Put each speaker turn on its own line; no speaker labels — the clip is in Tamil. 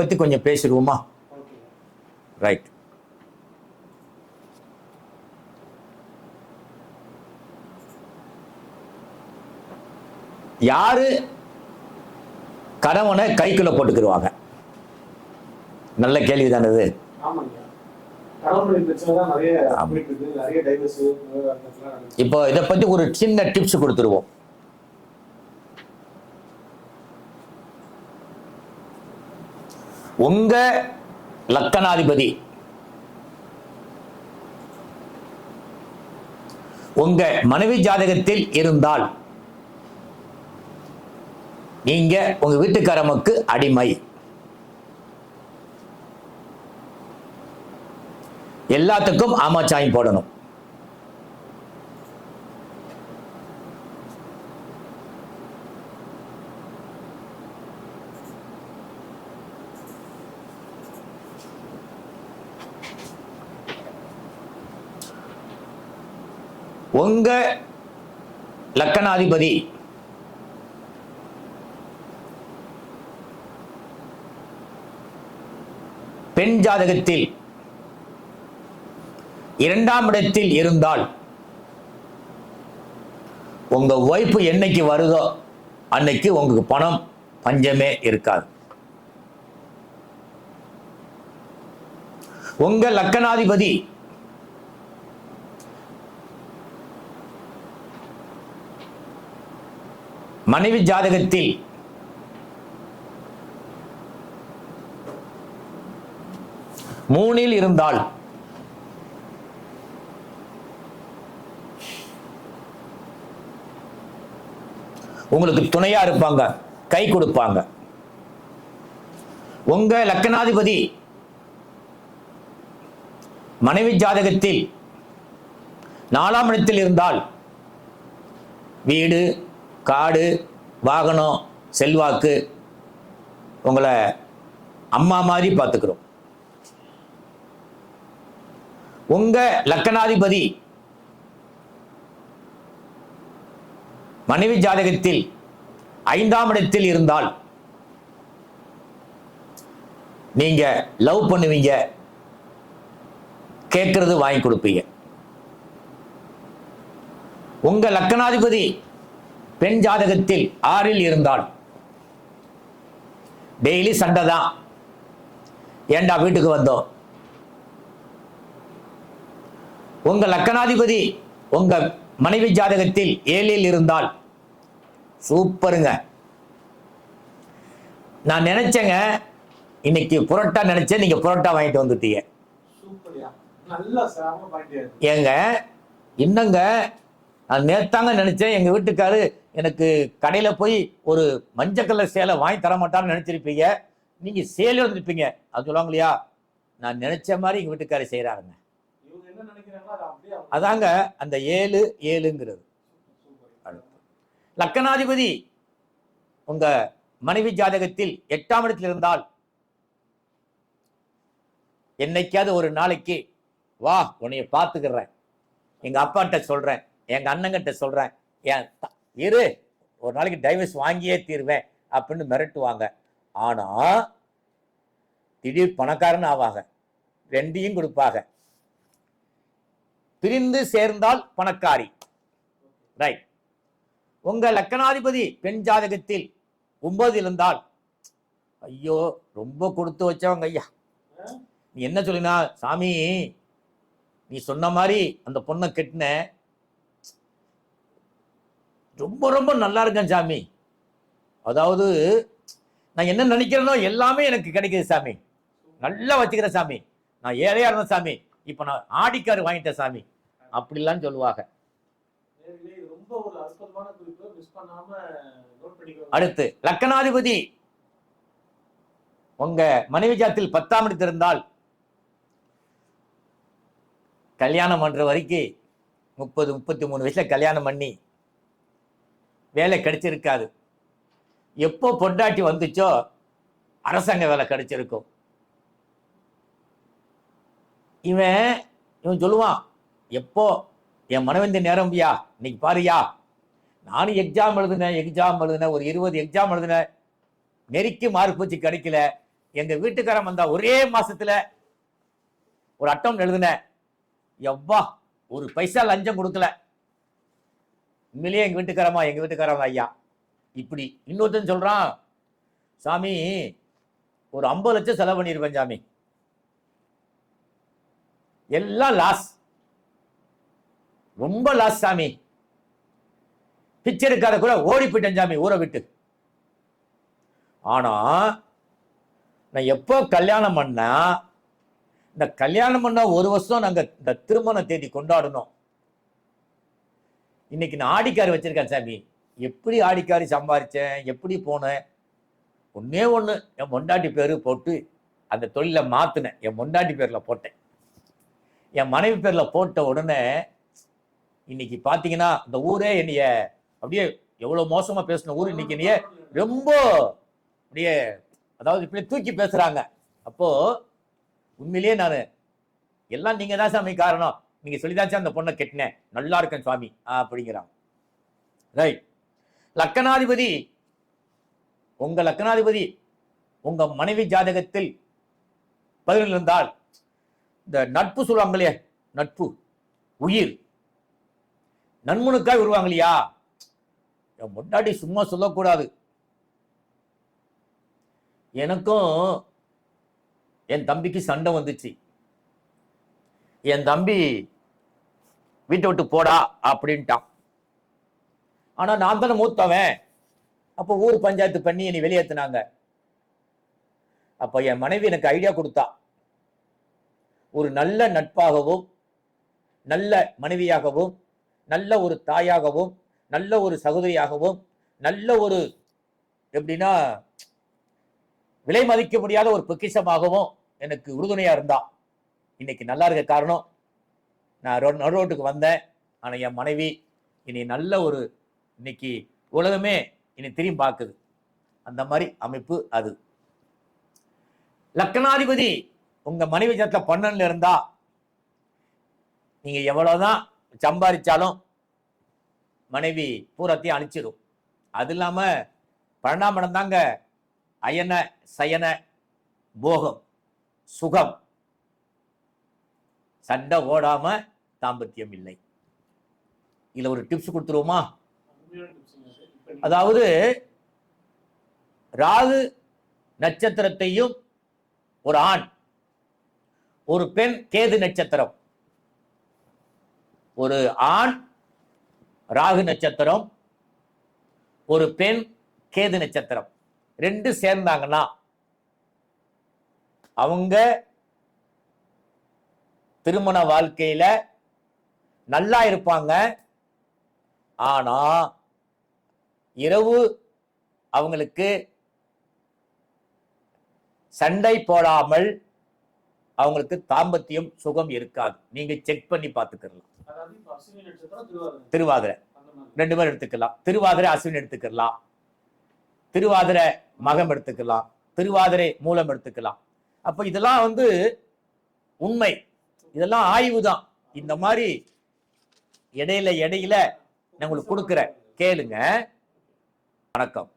பத்தி கொஞ்சம் பேசிடுவோமா? ரைட் யாரு கணவனை கைக்குள்ள போட்டுக்கிடுவாங்க நல்ல இது.
பிரச்சனை தான் நடந்துச்சு.
இப்போ இதை பத்தி ஒரு சின்ன டிப்ஸ் கொடுத்துருவோம். உங்க லக்கணாதிபதி. உங்க மனைவி ஜாதகத்தில் இருந்தால் நீங்க உங்க வீட்டுக்காரமுக்கு அடிமை. எல்லாத்துக்கும் ஆமாச்சாயம் போடணும். உங்க லக்கணாதிபதி. பெண் ஜாதகத்தில் இரண்டாம் இடத்தில் இருந்தால் உங்க ஒய்ஃபு என்னைக்கு வருதோ அன்னைக்கு உங்களுக்கு பணம் பஞ்சமே இருக்காது. உங்க லக்கணாதிபதி மனைவி ஜாதகத்தில் மூணில் இருந்தால் உங்களுக்கு துணையா இருப்பாங்க கை கொடுப்பாங்க. உங்க லக்கணாதிபதி மனைவி ஜாதகத்தில் நாலாம் இடத்தில் இருந்தால் வீடு காடு வாகனம் செல்வாக்கு உங்களை அம்மா மாதிரி பார்த்துக்கிறோம். உங்க லக்கணாதிபதி மனைவி ஜாதகத்தில் ஐந்தாம் இடத்தில் இருந்தால் நீங்க லவ் பண்ணுவீங்க. கேட்கறது வாங்கி கொடுப்பீங்க. உங்க லக்கணாதிபதி பெண் ஜாதகத்தில் ஆறில் இருந்தால் டெய்லி சண்டை தான். ஏண்டா வீட்டுக்கு வந்தோம்? உங்க லக்கணாதிபதி உங்க மனைவி ஜாதகத்தில் ஏழில் இருந்தால் சூப்பருங்க. நான் நினைச்சேங்க இன்னைக்கு புரோட்டா நினைச்சேன் நீங்க புரோட்டா வாங்கிட்டு வந்துட்டீங்க. ஏங்க இன்னங்க நான் நேத்தாங்க நினைச்சேன் எங்க வீட்டுக்காரு எனக்கு கடையில போய் ஒரு மஞ்சள் கலர் சேலை வாங்கி தர மாட்டான்னு நினைச்சிருப்பீங்க. நீங்க சேலை வந்துருப்பீங்க அது சொல்லுவாங்க இல்லையா? நான் நினைச்ச மாதிரி எங்க வீட்டுக்காரர்
அவங்க
அதாங்க அந்த ஏழு ஏழுங்கிறது. லக்கணாதிபதி உங்க மனைவி ஜாதகத்தில் எட்டாம் இடத்தில் இருந்தால் என்னைக்காவது ஒரு நாளைக்கு வா உன்னைய பார்த்துக்கிறேன். எங்க அப்பாட்ட சொல்றேன். எங்க அண்ணங்கிட்ட சொல்றேன். என் இரு ஒரு நாளைக்கு டைவர்ஸ் வாங்கியே தீருவேன் அப்படின்னு மிரட்டுவாங்க. ஆனால் திடீர் பணக்காரன் ஆவாங்க. ரெண்டையும் கொடுப்பாங்க. பிரிந்து சேர்ந்தால் பணக்காரி. ரைட் உங்கள் லக்கணாதிபதி பெண் ஜாதகத்தில் ஒன்பது இருந்தால் ஐயோ ரொம்ப கொடுத்து வச்சவங்க ஐயா. நீ என்ன சொல்லினா சாமி நீ சொன்ன மாதிரி அந்த பொண்ணை கெட்டின ரொம்ப ரொம்ப நல்லா இருக்கேன் சாமி. அதாவது நான் என்ன நினைக்கிறேனோ எல்லாமே எனக்கு கிடைக்குது சாமி. நல்லா வச்சுக்கிறேன் சாமி. நான் ஏழையா இருந்தேன் சாமி. இப்போ நான் ஆடிக்காரு வாங்கிட்டேன் சாமி. அப்படிலாம் சொல்லுவாங்க. அடுத்து லக்கணாதிபதி. உங்க மனைவி ஜாத்தில் பத்தாம் இடத்தில் இருந்தால் கல்யாணம் பண்ற வரைக்கும் முப்பது முப்பத்தி மூணு வயசுல கல்யாணம் பண்ணி வேலை கிடைச்சிருக்காது. எப்போ பொண்டாட்டி வந்துச்சோ அரசாங்க வேலை கிடைச்சிருக்கும். இவன் இவன் சொல்லுவான் எப்போ என் மனைவந்த நேரம்யா இன்னைக்கு பாருயா. நானும் எக்ஸாம் எழுதினேன் எக்ஸாம் எழுதினேன் ஒரு இருபது எக்ஸாம் எழுதினேன். நெருக்கி மார்க் வச்சு கிடைக்கல. எங்க வீட்டுக்காரன் வந்தா ஒரே மாசத்துல ஒரு அட்டம் எழுதினேன். எவ்வா ஒரு பைசா லஞ்சம் கொடுக்கல. உண்மையிலேயே எங்கள் வீட்டுக்காரமா எங்கள் வீட்டுக்காரமா ஐயா. இப்படி இன்னொருத்தன் சொல்கிறான் சாமி ஒரு ஐம்பது லட்சம் செலவு பண்ணியிருப்பேன் சாமி. எல்லாம் லாஸ் ரொம்ப லாஸ் சாமி. பிச்சை எடுக்காத கூட ஓடி போயிட்டேன் சாமி ஊரை விட்டு. ஆனா நான் எப்போ கல்யாணம் பண்ண இந்த கல்யாணம் பண்ண ஒரு வருஷம் நாங்கள் இந்த திருமண தேதி கொண்டாடணும். இன்னைக்கு நான் ஆடிக்காரி வச்சிருக்கேன் சாமி. எப்படி ஆடிக்காரி சம்பாதிச்சேன் எப்படி போனேன்? ஒன்றே ஒன்று என் பொண்டாட்டி பேர் போட்டு அந்த தொழிலை மாற்றினேன் என் பொண்டாட்டி பேரில் போட்டேன். என் மனைவி பேரில் போட்ட உடனே இன்னைக்கு பார்த்தீங்கன்னா இந்த ஊரே என்னைய அப்படியே எவ்வளோ மோசமாக பேசின ஊர் இன்னைக்கு என்னைய ரொம்ப அப்படியே அதாவது இப்படி தூக்கி பேசுகிறாங்க அப்போது உண்மையிலேயே நான் எல்லாம் நீங்கள் தான் சாமி காரணம். நீங்க சொல்லிதாச்சும் அந்த பொண்ணை கெட்டினேன் நல்லா இருக்கேன் சுவாமி அப்படிங்கிறான். ரைட் லக்கணாதிபதி உங்க லக்கணாதிபதி உங்க மனைவி ஜாதகத்தில் பதில் இருந்தால் இந்த நட்பு சொல்லுவாங்க இல்லையா நட்பு உயிர் நன்முனுக்காய் வருவாங்க இல்லையா என் முன்னாடி சும்மா சொல்லக்கூடாது. எனக்கும் என் தம்பிக்கு சண்டை வந்துச்சு. என் தம்பி வீட்டை விட்டு போடா அப்படின்ட்டான். ஆனா நான் தானே மூத்தவன். அப்போ ஊர் பஞ்சாயத்து பண்ணி என்னை வெளியேத்துனாங்க. அப்போ என் மனைவி எனக்கு ஐடியா கொடுத்தா. ஒரு நல்ல நட்பாகவும் நல்ல மனைவியாகவும் நல்ல ஒரு தாயாகவும் நல்ல ஒரு சகோதரியாகவும் நல்ல ஒரு எப்படின்னா விலை மதிக்க முடியாத ஒரு பொக்கிஷமாகவும் எனக்கு உறுதுணையா இருந்தான் இன்னைக்கு நல்லா இருக்க காரணம் நான் ரோ- நடு ரோட்டுக்கு வந்தேன். ஆனால் என் மனைவி இனி நல்ல ஒரு இன்னைக்கு உலகமே இனி திரும்பி பார்க்குது. அந்த மாதிரி அமைப்பு அது. லக்கணாதிபதி உங்க மனைவி ஜாத்துல பன்னெண்டுல இருந்தா நீங்க எவ்வளவுதான் சம்பாதிச்சாலும் மனைவி பூரத்தையும் அழிச்சிடும் அது இல்லாம பன்னெண்டாம் இடம் தாங்க அயன சயன போகம் சுகம். சண்டை ஓடாம தாம்பத்தியம் இல்லை. இதுல ஒரு டிப்ஸ் கொடுத்துருவோமா? அதாவது ராகு நட்சத்திரத்தையும் ஒரு ஆண் ஒரு பெண் கேது நட்சத்திரம். ஒரு ஆண் ராகு நட்சத்திரம் ஒரு பெண் கேது நட்சத்திரம். ரெண்டு சேர்ந்தாங்கன்னா அவங்க திருமண வாழ்க்கையில நல்லா இருப்பாங்க. ஆனா இரவு அவங்களுக்கு சண்டை போடாமல் அவங்களுக்கு தாம்பத்தியம் சுகம் இருக்காது. நீங்க செக் பண்ணி பார்த்துக்கலாம்
திருவாதிரை.
ரெண்டு பேரும் எடுத்துக்கலாம். திருவாதிரை அஸ்வின் எடுத்துக்கலாம். திருவாதிரை மகம் எடுத்துக்கலாம். திருவாதிரை மூலம் எடுத்துக்கலாம். அப்ப இதெல்லாம் வந்து உண்மை. இதெல்லாம் ஆய்வு தான் இந்த மாதிரி இடையில இடையில நான் உங்களுக்கு கொடுக்குறேன். கேளுங்க. வணக்கம்.